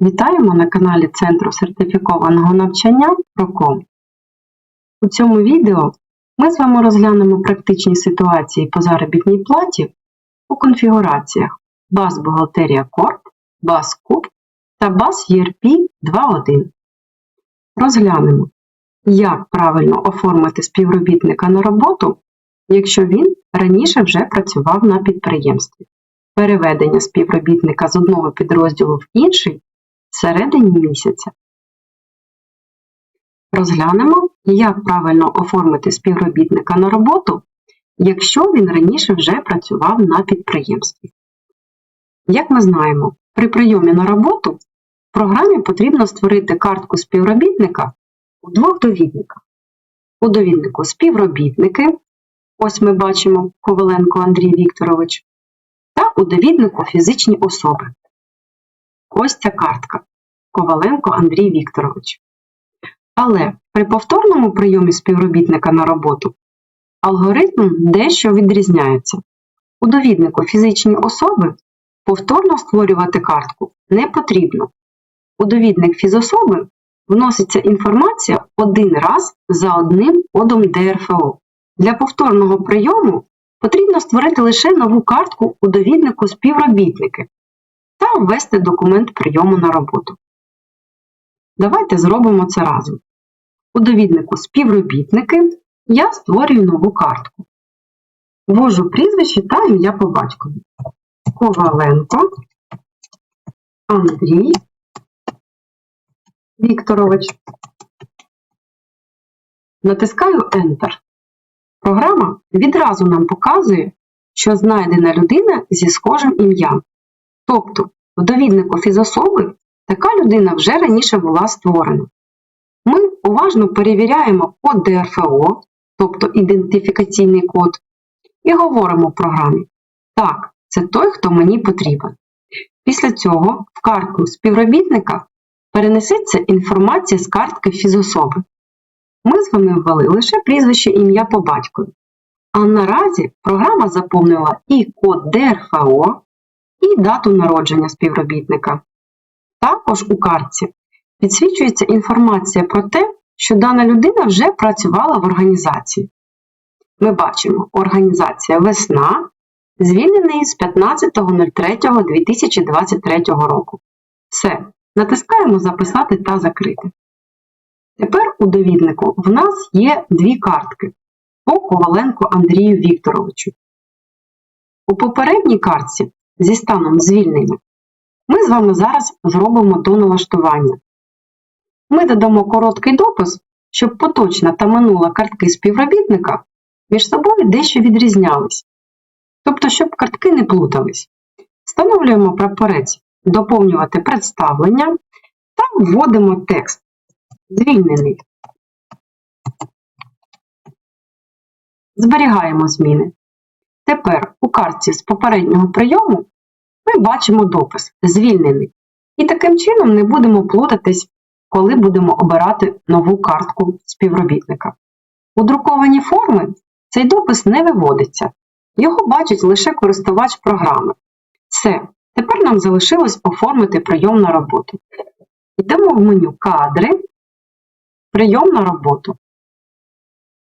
Вітаємо на каналі Центру сертифікованого навчання ProCom. У цьому відео ми з вами розглянемо практичні ситуації по заробітній платі у конфігураціях BAS Бухгалтерія Corp, BAS Куб та BAS ERP 2.1. Розглянемо, як правильно оформити співробітника на роботу, якщо він раніше вже працював на підприємстві. Переведення співробітника з одного підрозділу в інший всередині місяця. Розглянемо, як правильно оформити співробітника на роботу, якщо він раніше вже працював на підприємстві. Як ми знаємо, при прийомі на роботу в програмі потрібно створити картку співробітника у двох довідниках. У довіднику співробітники, ось ми бачимо Коваленко Андрій Вікторович, та у довіднику фізичні особи. Ось ця картка Коваленко Андрій Вікторович. Але при повторному прийомі співробітника на роботу алгоритм дещо відрізняється. У довіднику фізичні особи повторно створювати картку не потрібно. У довідник фізособи вноситься інформація один раз за одним кодом ДРФО. Для повторного прийому потрібно створити лише нову картку у довіднику співробітники та ввести документ прийому на роботу. Давайте зробимо це разом. У довіднику співробітники я створюю нову картку. Ввожу прізвище та ім'я по батькові. Коваленко Андрій Вікторович. Натискаю Enter. Програма відразу нам показує, що знайдена людина зі схожим ім'ям. Тобто, в довіднику фізособи така людина вже раніше була створена. Ми уважно перевіряємо код ДРФО, тобто ідентифікаційний код, і говоримо в програмі: Так, це той, хто мені потрібен. Після цього в картку співробітника перенесеться інформація з картки фізособи. Ми з вами ввели лише прізвище ім'я по батькові. А наразі програма заповнила і код ДРФО, і дату народження співробітника. Також у картці підсвічується інформація про те, що дана людина вже працювала в організації. Ми бачимо організація Весна, звільнений з 15.03.2023 року. Все, натискаємо Записати та закрити. Тепер у довіднику в нас є дві картки по Коваленку Андрію Вікторовичу. У попередній картці зі станом звільнення ми з вами зараз зробимо до налаштування. Ми додамо короткий допис, щоб поточна та минула картки співробітника між собою дещо відрізнялись. Тобто, щоб картки не плутались. Встановлюємо прапорець доповнювати представлення та вводимо текст. Звільнений. Зберігаємо зміни. Тепер у картці з попереднього прийому ми бачимо допис Звільнений. І таким чином не будемо плутатись, коли будемо обирати нову картку співробітника. У друковані форми цей допис не виводиться, його бачить лише користувач програми. Все, тепер нам залишилось оформити прийом на роботу. Йдемо в меню Кадри, Прийом на роботу.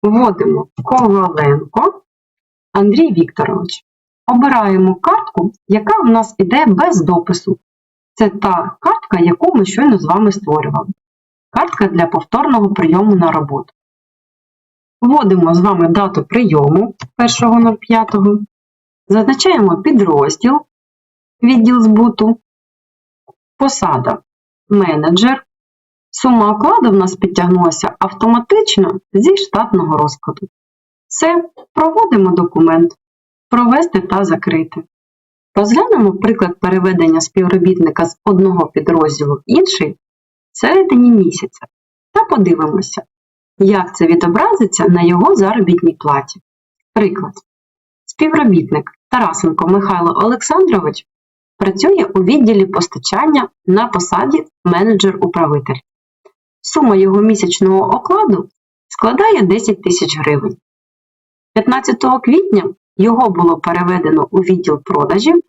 Вводимо Коваленко Андрій Вікторович. Обираємо картку, яка в нас іде без допису. Це та картка, яку ми щойно з вами створювали. Картка для повторного прийому на роботу. Вводимо з вами дату прийому 1.05. Зазначаємо підрозділ, відділ збуту, посада менеджер. Сума окладу в нас підтягнулася автоматично зі штатного розкладу. Все, проводимо документ, провести та закрити. Розглянемо приклад переведення співробітника з одного підрозділу в інший всередині місяця та подивимося, як це відобразиться на його заробітній платі. Приклад. Співробітник Тарасенко Михайло Олександрович працює у відділі постачання на посаді менеджер-управитель. Сума його місячного окладу складає 10 тисяч гривень. 15 квітня його було переведено у відділ продажів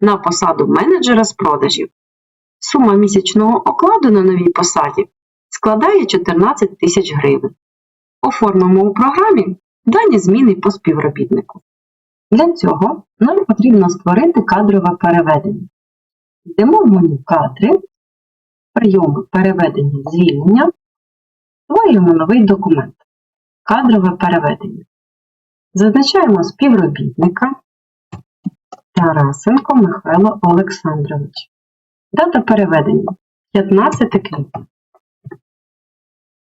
на посаду менеджера з продажів. сума місячного окладу на новій посаді складає 14 тисяч гривень. Оформимо у програмі дані зміни по співробітнику. Для цього нам потрібно створити кадрове переведення. Йдемо в меню кадри, прийоми переведення звільнення, створюємо новий документ кадрове переведення. Зазначаємо співробітника Тарасенко Михайло Олександрович. Дата переведення 15 квітня.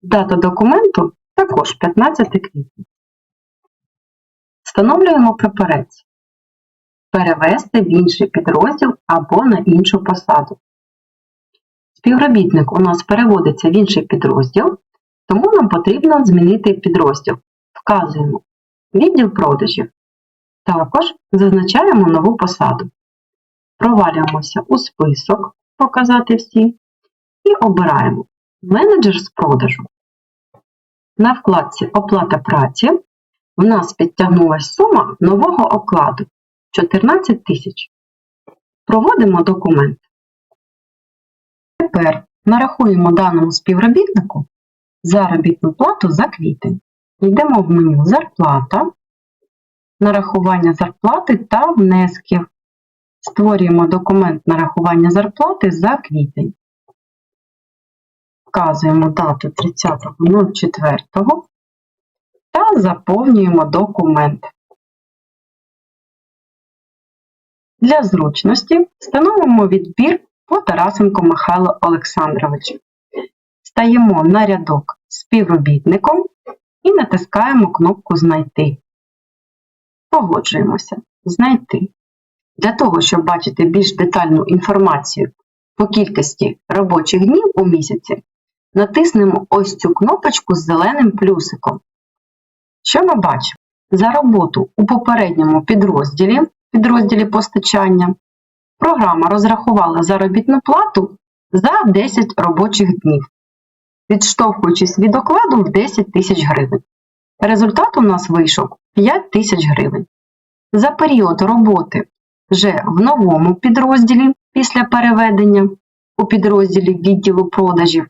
Дата документу також 15 квітня. Встановлюємо прапорець. Перевести в інший підрозділ або на іншу посаду. Співробітник у нас переводиться в інший підрозділ, тому нам потрібно змінити підрозділ. Вказуємо відділ продажів. Також зазначаємо нову посаду. Провалюємося у список, показати всі, і обираємо менеджер з продажу. На вкладці Оплата праці в нас підтягнулася сума нового окладу 14 тисяч. Проводимо документ. Тепер нарахуємо даному співробітнику заробітну плату за квітень. Йдемо в меню Зарплата, нарахування зарплати та внесків. Створюємо документ нарахування зарплати за квітень. Вказуємо дату 30.04 та заповнюємо документ. Для зручності встановимо відбір по Тарасенко Михайло Олександровичу. Стаємо на рядок співробітником і натискаємо кнопку Знайти. Погоджуємося. Знайти. Для того, щоб бачити більш детальну інформацію по кількості робочих днів у місяці, натиснемо ось цю кнопочку з зеленим плюсиком. Що ми бачимо? За роботу у попередньому підрозділі, підрозділі постачання, програма розрахувала заробітну плату за 10 робочих днів, відштовхуючись від окладу в 10 тисяч гривень. Результат у нас вийшов 5 тисяч гривень. За період роботи вже в новому підрозділі після переведення у підрозділі відділу продажів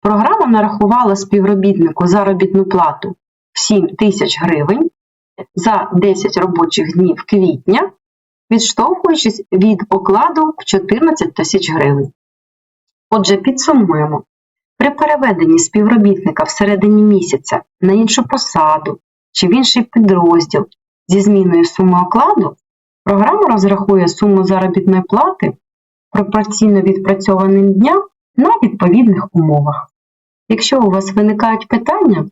програма нарахувала співробітнику заробітну плату в 7 тисяч гривень за 10 робочих днів квітня, відштовхуючись від окладу в 14 тисяч гривень. Отже, підсумуємо. При переведенні співробітника всередині місяця на іншу посаду чи в інший підрозділ зі зміною суми окладу, програма розрахує суму заробітної плати пропорційно відпрацьованим дням на відповідних умовах. Якщо у вас виникають питання,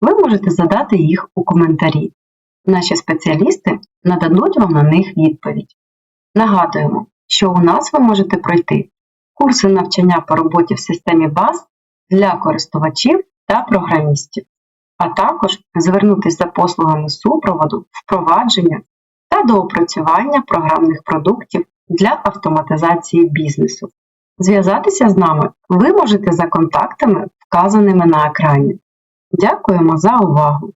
ви можете задати їх у коментарі. Наші спеціалісти нададуть вам на них відповідь. Нагадуємо, що у нас ви можете пройти курси навчання по роботі в системі баз для користувачів та програмістів, а також звернутися за послугами супроводу, впровадження та доопрацювання програмних продуктів для автоматизації бізнесу. Зв'язатися з нами ви можете за контактами, вказаними на екрані. Дякуємо за увагу!